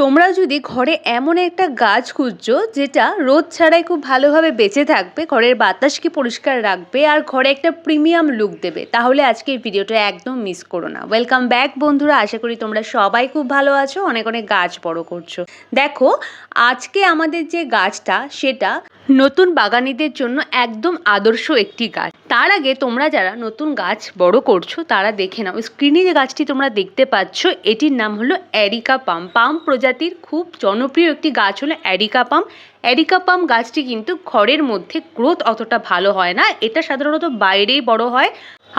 তোমরা যদি ঘরে এমন একটা গাছ খুঁজছো যেটা রোদ ছাড়াই খুব ভালোভাবে বেঁচে থাকবে, ঘরের বাতাসকে পরিষ্কার রাখবে আর ঘরে একটা প্রিমিয়াম লুক দেবে, তাহলে আজকের ভিডিওটা একদম মিস করো না। ওয়েলকাম ব্যাক বন্ধুরা, আশা করি তোমরা সবাই খুব ভালো আছো, অনেক অনেক গাছ বড় করছ। দেখো, আজকে আমাদের যে গাছটা, সেটা নতুন বাগানিদের জন্য একদম আদর্শ একটি গাছ। তার আগে তোমরা যারা নতুন গাছ বড় করছ, তারা দেখে নাও। স্ক্রিনে যে গাছটি তোমরা দেখতে পাচ্ছ, এটির নাম হলো অ্যারিকা পাম পাম প্রজাতির খুব জনপ্রিয় একটি গাছ হলো অ্যারিকা পাম অ্যারিকা পাম গাছটি কিন্তু ঘরের মধ্যে গ্রোথ অতটা ভালো হয় না, এটা সাধারণত বাইরেই বড় হয়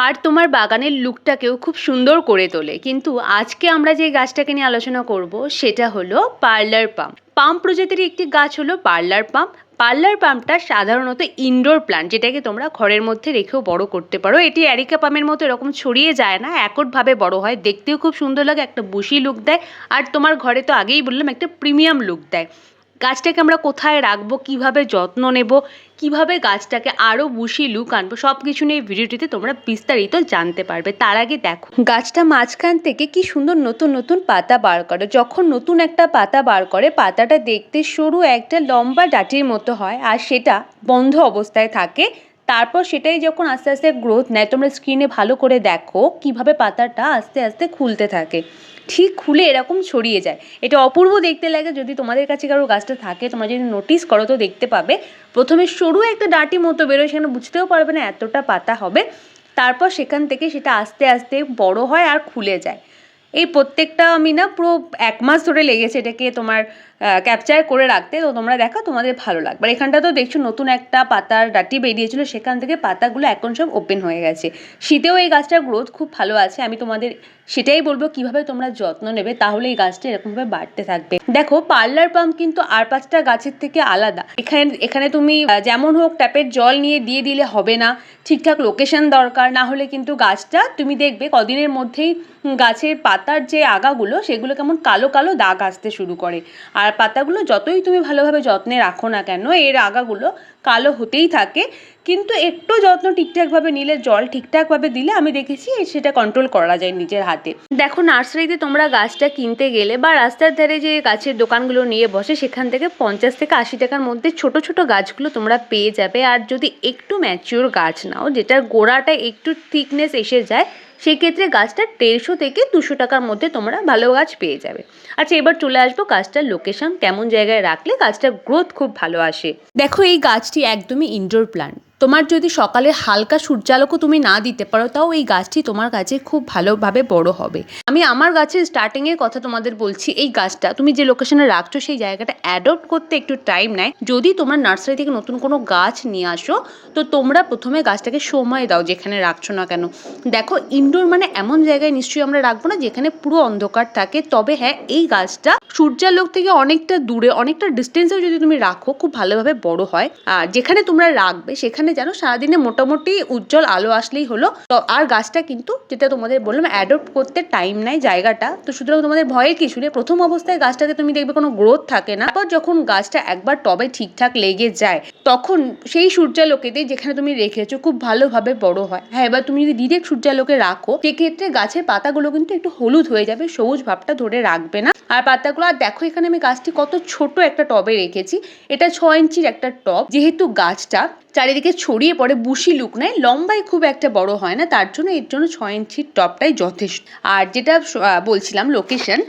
আর তোমার বাগানের লুকটাকেও খুব সুন্দর করে তোলে। কিন্তু আজকে আমরা যে গাছটাকে নিয়ে আলোচনা করব, সেটা হলো পার্লার পাম পাম প্রজাতির একটি গাছ হলো পার্লার পাম পার্লার পাম্পটা সাধারণত ইনডোর প্লান্ট যেটাকে তোমরা ঘরের মধ্যে রেখেও বড় করতে পারো। এটি অ্যারিকা পামের মতো এরকম ছড়িয়ে যায় না একটভাবে বড় হয়। দেখতেও খুব সুন্দর লাগে, একটা বুশি লুক দেয়। আর তোমার ঘরে তো আগেই বললাম, একটা প্রিমিয়াম লুক দেয়। গাছটাকে আমরা কোথায় রাখব, কীভাবে যত্ন নেব, কীভাবে গাছটাকে আরও বুশি লুক আনব সব কিছু নিয়ে ভিডিওটিতে তোমরা বিস্তারিত জানতে পারবে। তার আগে দেখো, গাছটা মাঝখান থেকে কি সুন্দর নতুন নতুন পাতা বার করে। যখন নতুন একটা পাতা বার করে, পাতাটা দেখতে সরু একটা লম্বা ডাটির মতো হয় আর সেটা বন্ধ অবস্থায় থাকে। তারপর সেটাই যখন আস্তে আস্তে গ্রোথ নেয় তোমরা স্ক্রিনে ভালো করে দেখো, কীভাবে পাতাটা আস্তে আস্তে খুলতে থাকে। ঠিক খুলে এরকম ছড়িয়ে যায়। এটা অপূর্ব দেখতে লাগে, যদি তোমাদের কাছে কারও গাছটা থাকে, তোমরা যদি নোটিস করো তো দেখতে পাবে। প্রথমে সরু একটা ডাঁটি মতো বেরোয়, সেখানে বুঝতেও পারবে না এতটা পাতা হবে। তারপর সেখান থেকে সেটা আস্তে আস্তে বড় হয় আর খুলে যায়। এই প্রত্যেকটা আমি না পুরো এক মাস ধরে লেগেছে এটাকে তোমার ক্যাপচার করে রাখতে। তো তোমরা দেখো তোমাদের ভালো লাগবে। আর এখানটা তো দেখছ নতুন একটা পাতার ডাটি বেরিয়েছিল, সেখান থেকে পাতাগুলো এখন সব ওপেন হয়ে গেছে। শীতেও এই গাছটার গ্রোথ খুব ভালো আছে। আমি তোমাদের সেটাই বলব, কীভাবে তোমরা যত্ন নেবে তাহলে এই গাছটা এরকমভাবে বাড়তে থাকবে। দেখো, পার্লার পাম্প কিন্তু আর পাঁচটা গাছের থেকে আলাদা। এখানে এখানে তুমি যেমন হোক ট্যাপের জল নিয়ে দিয়ে দিলে হবে না। ঠিকঠাক লোকেশন দরকার, না হলে কিন্তু গাছটা, তুমি দেখবে কদিনের মধ্যেই গাছের পাতার যে আগাগুলো, সেগুলো কেমন কালো কালো দাগ আসতে শুরু করে। আর পাতাগুলো যতই তুমি ভালোভাবে যত্নে রাখো না কেন, এর আগাগুলো কালো হতেই থাকে। কিন্তু একটু যত্ন ঠিকঠাকভাবে নিলে, জল ঠিকঠাকভাবে দিলে আমি দেখেছি সেটা কন্ট্রোল করা যায় নিজের হাতে। দেখো, নার্সারিতে তোমরা গাছটা কিনতে গেলে বা রাস্তার ধারে যে গাছের দোকানগুলো নিয়ে বসে, সেখান থেকে পঞ্চাশ থেকে আশি টাকার মধ্যে ছোট ছোট গাছগুলো তোমরা পেয়ে যাবে। আর যদি একটু ম্যাচিওর গাছ নাও, যেটার গোড়াটা একটু থিকনেস এসে যায় সেক্ষেত্রে গাছটা দেড়শো থেকে দুশো টাকার মধ্যে তোমরা ভালো গাছ পেয়ে যাবে। আচ্ছা এবার চলে আসব গাছটার লোকেশন কেমন জায়গায় রাখলে গাছটার গ্রোথ খুব ভালো আসে। দেখো, এই গাছটি একদমই ইনডোর প্ল্যান্ট তোমার যদি সকালে হালকা সূর্যালোকও তুমি না দিতে পারো, তাও এই গাছটি তোমার কাছে খুব ভালোভাবে বড় হবে। আমি আমার গাছের স্টার্টিংয়ের কথা তোমাদের বলছি, এই গাছটা তুমি যে লোকেশনে রাখছো সেই জায়গাটা অ্যাডপ্ট করতে একটু টাইম নেয়। যদি তোমার নার্সারি থেকে নতুন কোনো গাছ নিয়ে আসো, তো তোমরা প্রথমে গাছটাকে সময় দাও যেখানে রাখছো না কেন। দেখো ইনডোর মানে এমন জায়গায় নিশ্চয়ই আমরা রাখব না, যেখানে পুরো অন্ধকার থাকে। তবে হ্যাঁ এই গাছটা সূর্যালোক থেকে অনেকটা দূরে, অনেকটা ডিস্টেন্সেও যদি তুমি রাখো, খুব ভালোভাবে বড় হয়। আর যেখানে তোমরা রাখবে, সেখানে যেন সারাদিনে মোটামুটি উজ্জ্বল আলো আসলেই হলো। তো আর গাছটা কিন্তু যেটা তোমাদের বললাম অ্যাডপ্ট করতে টাইম নেয় জায়গাটা। তো সুতরাং তোমাদের ভয়ের কিছু নেই। প্রথম অবস্থায় গাছটাতে তুমি দেখবে কোনো গ্রোথ থাকে না। তারপর যখন গাছটা একবার টবে ঠিকঠাক লেগে যায়, তখন সেই সূর্যালোকেতে যেখানে তুমি রেখেছো খুব ভালোভাবে বড় হয়। হ্যাঁ এবার তুমি যদি ডিরেক্ট সূর্যালোকে রাখো, সেক্ষেত্রে গাছের পাতাগুলো কিন্তু একটু হলুদ হয়ে যাবে, সবুজ ভাবটা ধরে রাখবে না। আর পাতাগুলো, আর দেখো এখানে আমি গাছটি কত ছোট একটা টবে রেখেছি। এটা ছ ইঞ্চির একটা টব। যেহেতু গাছটা চারিদিকে ছড়িয়ে পড়ে বুশি লুক নেয়। লম্বায় খুব একটা বড় হয় না, তার জন্য এর জন্য ছয় ইঞ্চির টপটাই যথেষ্ট। আর যেটা বলছিলাম লোকেশন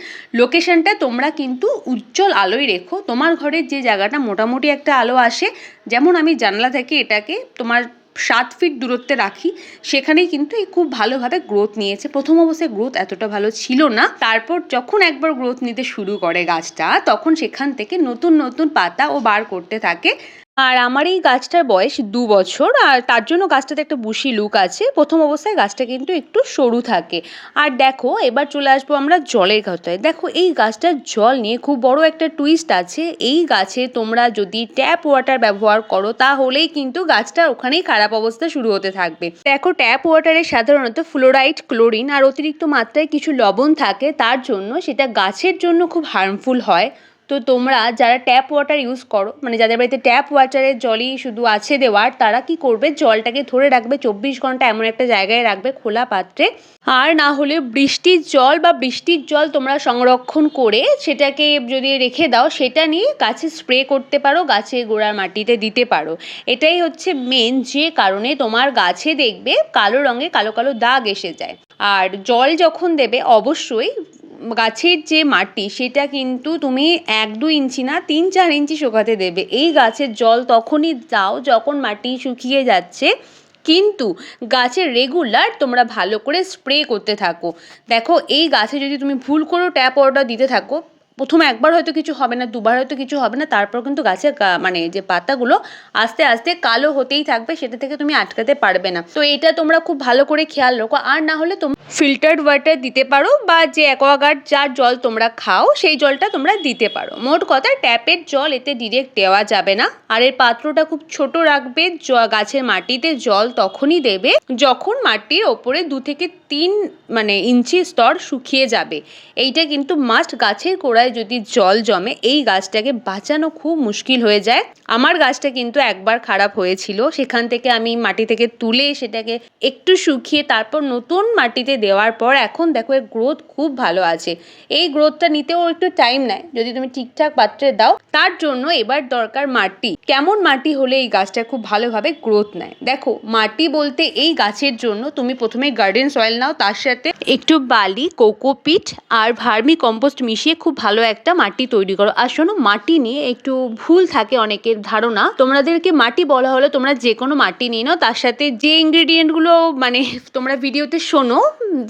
লোকেশনটা তোমরা কিন্তু উজ্জ্বল আলোয় রেখো। তোমার ঘরের যে জায়গাটা মোটামুটি একটা আলো আসে, যেমন আমি জানলা থেকে এটাকে তোমার সাত ফিট দূরত্বে রাখি, সেখানেই কিন্তু এই খুব ভালোভাবে গ্রোথ নিয়েছে। প্রথম অবস্থায় গ্রোথ এতটা ভালো ছিল না। তারপর যখন একবার গ্রোথ নিতে শুরু করে গাছটা, তখন সেখান থেকে নতুন নতুন পাতা ও বার করতে থাকে। আর আমার এই গাছটার বয়স দু বছর, আর তার জন্য গাছটাতে একটা বুশি লুক আছে। প্রথম অবস্থায় গাছটা কিন্তু একটু সরু থাকে। আর দেখো, এবার চলে আসব আমরা জলের কথায় দেখো, এই গাছটার জল নিয়ে খুব বড় একটা টুইস্ট আছে। এই গাছে তোমরা যদি ট্যাপ ওয়াটার ব্যবহার করো, তাহলেই কিন্তু গাছটা ওখানেই খারাপ অবস্থা শুরু হতে থাকবে। দেখো ট্যাপ ওয়াটারে সাধারণত ফ্লোরাইড ক্লোরিন আর অতিরিক্ত মাত্রায় কিছু লবণ থাকে। তার জন্য সেটা গাছের জন্য খুব হার্মফুল হয়। তো তোমরা যারা ট্যাপ ওয়াটার ইউজ করো মানে যাদের বাড়িতে ট্যাপ ওয়াটারের জলই শুধু আছে দেওয়ার, তারা কি করবে? জলটাকে ধরে রাখবে, চব্বিশ ঘণ্টা এমন একটা জায়গায় রাখবে খোলা পাত্রে। আর না হলে বৃষ্টির জল বা বৃষ্টির জল তোমরা সংরক্ষণ করে সেটাকে যদি রেখে দাও, সেটা নিয়ে গাছে স্প্রে করতে পারো, গাছে গোড়ার মাটিতে দিতে পারো। এটাই হচ্ছে মেন যে কারণে তোমার গাছে দেখবে কালো রঙে কালো কালো দাগ এসে যায়। আর জল যখন দেবে, অবশ্যই গাছের যে মাটি, সেটা কিন্তু তুমি এক দু ইঞ্চি না, তিন, চার ইঞ্চি শোকাতে দেবে। এই গাছের জল তখনই দাও যখন মাটি শুকিয়ে যাচ্ছে। কিন্তু গাছে রেগুলার তোমরা ভালো করে স্প্রে করতে থাকো। দেখো, এই গাছে যদি তুমি ভুল করেও ট্যাপ ওয়াটার দিতে থাকো প্রথমে একবার হয়তো কিছু হবে না, দুবার হয়তো কিছু হবে না, তারপর কিন্তু গাছের মানে যে পাতাগুলো আস্তে আস্তে কালো হতেই থাকবে, সেটা থেকে তুমি আটকাতে পারবে না। তো এটা তোমরা খুব ভালো করে খেয়াল রাখো। আর না হলে তোমরা ফিল্টার্ড ওয়াটার দিতে পারো বা যে অ্যাকোয়াগার্ড যার জল তোমরা খাও, সেই জলটা তোমরা দিতে পারো। মোট কথা ট্যাপের জল এতে ডিরেক্ট দেওয়া যাবে না। আর এর পাত্রটা খুব ছোট রাখবে গাছের মাটিতে জল তখনই দেবে যখন মাটির ওপরে দু থেকে তিন মানে ইঞ্চি স্তর শুকিয়ে যাবে। এইটা কিন্তু মাস্ট গাছের গোড়ায় যদি জল জমে, এই গাছটাকে বাঁচানো খুব মুশকিল হয়ে যায়। আমার গাছটা কিন্তু একবার খারাপ হয়েছিল। সেখান থেকে আমি মাটি থেকে তুলে সেটাকে একটু শুকিয়ে তারপর নতুন মাটিতে দেওয়ার পর এখন দেখো এর গ্রোথ খুব ভালো আছে। এই গ্রোথটা নিতেও একটু টাইম নেয়। যদি তুমি ঠিকঠাক পাত্রে দাও, তার জন্য এবার দরকার মাটি। কেমন মাটি হলে এই গাছটা খুব ভালোভাবে গ্রোথ নেয়? দেখো, মাটি বলতে এই গাছের জন্য তুমি প্রথমে গার্ডেন সয়েল নাও, তার সাথে একটু বালি, কোকোপিট আর ভার্মি কম্পোস্ট মিশিয়ে খুব ভালো একটা মাটি তৈরি করো। আর শোনো, মাটি নিয়ে একটু ভুল থাকে অনেকের ধারণা। তোমাদেরকে মাটি বলা হলো, তোমরা যে কোনো মাটি নিয়ে নাও। তার সাথে যে ইনগ্রেডিয়েন্টগুলো মানে তোমরা ভিডিওতে শোনো,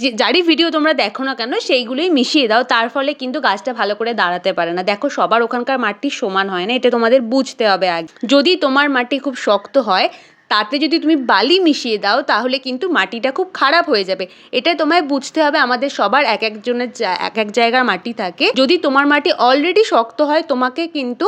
যে যারই ভিডিও তোমরা দেখো না কেন, সেইগুলোই মিশিয়ে দাও। তার ফলে কিন্তু গাছটা ভালো করে দাঁড়াতে পারে না। দেখো, সবার ওখানকার মাটি সমান হয় না, এটা তোমাদের বুঝতে হবে আগে। যদি তোমার মাটি খুব শক্ত হয় তাতে যদি তুমি বালি মিশিয়ে দাও, তাহলে কিন্তু মাটিটা খুব খারাপ হয়ে যাবে। এটা তোমায় বুঝতে হবে, আমাদের সবার এক একজনের এক এক জায়গার মাটি থাকে। যদি তোমার মাটি অলরেডি শক্ত হয়, তোমাকে কিন্তু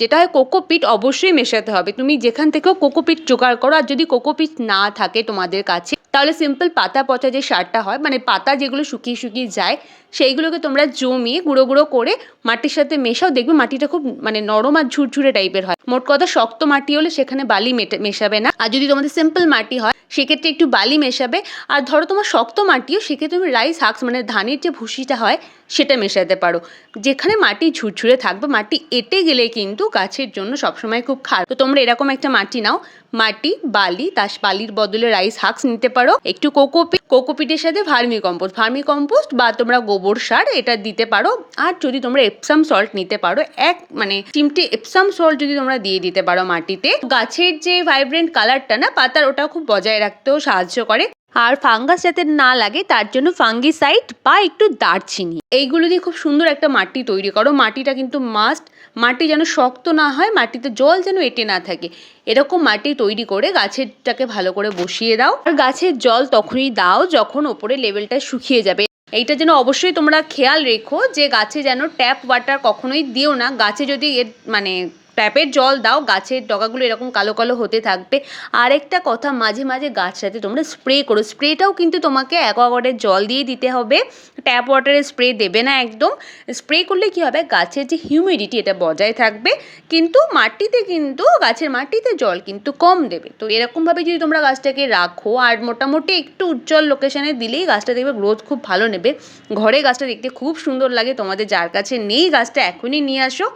যেটা হয় কোকোপিট অবশ্যই মেশাতে হবে। তুমি যেখান থেকেও কোকোপিট জোগাড় করো, আর যদি কোকোপিট না থাকে তোমাদের কাছে, তাহলে সিম্পল পাতা পচা যে সারটা হয় মানে পাতা যেগুলো শুকিয়ে শুকিয়ে যায়, সেইগুলোকে তোমরা জমিয়ে গুঁড়ো গুঁড়ো করে মাটির সাথে মেশাও। দেখবে মাটিটা খুব মানে নরম আর ঝুরঝুরে টাইপের হয়। মোট কথা শক্ত মাটি হলে সেখানে বালি মেশাবে না। আর যদি তোমাদের সিম্পল মাটি হয়, সেক্ষেত্রে একটু বালি মেশাবে। আর ধরো তোমার শক্ত মাটিও, সেক্ষেত্রে তুমি রাইস হাক্স মানে ধানের যে ভুসিটা হয়, সেটা মেশাতে পারো। যেখানে মাটি ঝুরঝুরে থাকবে, মাটি এঁটে গেলে কিন্তু গাছের জন্য সবসময় খুব খারাপ। তো তোমরা এরকম একটা মাটি নাও। মাটি, বালি তার বালির বদলে রাইস হাক্স নিতে পারো। একটু কোকোপিট কোকোপিটের সাথে ভার্মি কম্পোস্ট ভার্মি কম্পোস্ট বা তোমরা গোবর সার, এটা দিতে পারো। আর যদি তোমরা এপসাম সল্ট নিতে পারো, এক মানে চিমটি এপসাম সল্ট যদি তোমরা দিয়ে দিতে পারো মাটিতে, গাছের যে ভাইব্রেন্ট কালারটা না, পাতার ওটা খুব বজায় রাখতেও সাহায্য করে। আর ফাঙ্গাস যাতে না লাগে, তার জন্য ফাঙ্গিসাইড বা একটু দারচিনি। এইগুলো দিয়ে খুব সুন্দর একটা মাটি তৈরি করো। মাটিটা কিন্তু মাস্ট মাটি যেন শক্ত না হয়, মাটিতে জল যেন এঁটে না থাকে। এরকম মাটি তৈরি করে গাছেরটাকে ভালো করে বসিয়ে দাও। আর গাছের জল তখনই দাও যখন ওপরে লেভেলটা শুকিয়ে যাবে। এইটা যেন অবশ্যই তোমরা খেয়াল রেখো যে গাছে যেন ট্যাপ ওয়াটার কখনোই দিও না। গাছে যদি এর মানে ট্যাপের জল দাও, গাছের ডগাগুলো এরকম কালো কালো হতে থাকবে। আরেকটা কথা, মাঝে মাঝে গাছটাতে তোমরা স্প্রে করো। স্প্রেটাও কিন্তু তোমাকে অ্যাকোয়াগার্ডের জল দিয়ে দিতে হবে। ট্যাপ ওয়াটারের স্প্রে দেবে না একদম। স্প্রে করলে কি হবে? গাছের যে হিউমিডিটি এটা বজায় থাকবে। কিন্তু মাটিতে কিন্তু, গাছের মাটিতে জল কিন্তু কম দেবে। তো এরকমভাবে যদি তোমরা গাছটাকে রাখো, আর মোটামুটি একটু উজ্জ্বল লোকেশানে দিলেই গাছটা দেখবে গ্রোথ খুব ভালো নেবে। ঘরে গাছটা দেখতে খুব সুন্দর লাগে। তোমাদের যার কাছে নেই, গাছটা এখনই নিয়ে আসো।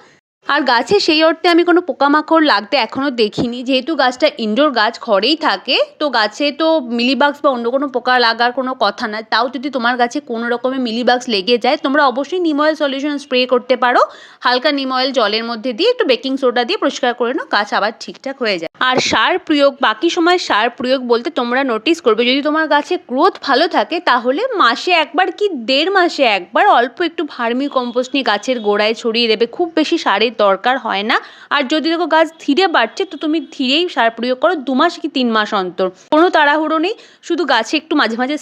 আর গাছে সেই অর্থে আমি কোনো পোকামাকড় লাগতে এখনও দেখিনি। যেহেতু গাছটা ইনডোর গাছ ঘরেই থাকে, তো গাছে তো মিলিবাগস বা অন্য কোনো পোকা লাগার কোনো কথা না। তাও যদি তোমার গাছে কোনো রকমের মিলিবাগস লেগে যায়, তোমরা অবশ্যই নিম অয়েল সলিউশন স্প্রে করতে পারো। হালকা নিম অয়েল জলের মধ্যে দিয়ে একটু বেকিং সোডা দিয়ে পরিষ্কার করে নাও, গাছ আবার ঠিকঠাক হয়ে যায়। আর সার প্রয়োগ, বাকি সময় সার প্রয়োগ বলতে তোমরা নোটিস করবে, যদি তোমার গাছে গ্রোথ ভালো থাকে, তাহলে মাসে একবার কি দেড় মাসে একবার অল্প একটু ভার্মি কম্পোস্ট নিয়ে গাছের গোড়ায় ছড়িয়ে দেবে। খুব বেশি সারের দরকার হয় না। আর যদি দেখো গাছ ধীরে বাড়ছে, তো তুমি ধীরেই সার প্রয়োগ করো দু মাস কি তিন মাস অন্তর। কোনো তাড়াহুড়ো নেই, শুধু গাছে একটু মাঝে মাঝে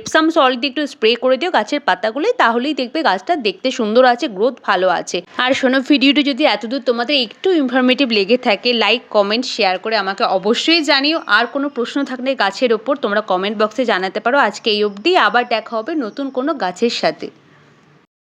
এপসাম সল্ট দিয়ে একটু স্প্রে করে দিও গাছের পাতাগুলোই তাহলেই দেখবে গাছটা দেখতে সুন্দর আছে গ্রোথ ভালো আছে। আর শোনো ভিডিওটি যদি এতদূর তোমাদের একটু ইনফরমেটিভ লেগে থাকে লাইক কমেন্ট শেয়ার করে আমাকে অবশ্যই জানিও। আর কোনো প্রশ্ন থাকলে গাছের ওপর তোমরা কমেন্ট বক্সে জানাতে পারো। আজকে এই অবধি, আবার দেখা হবে নতুন কোনো গাছের সাথে।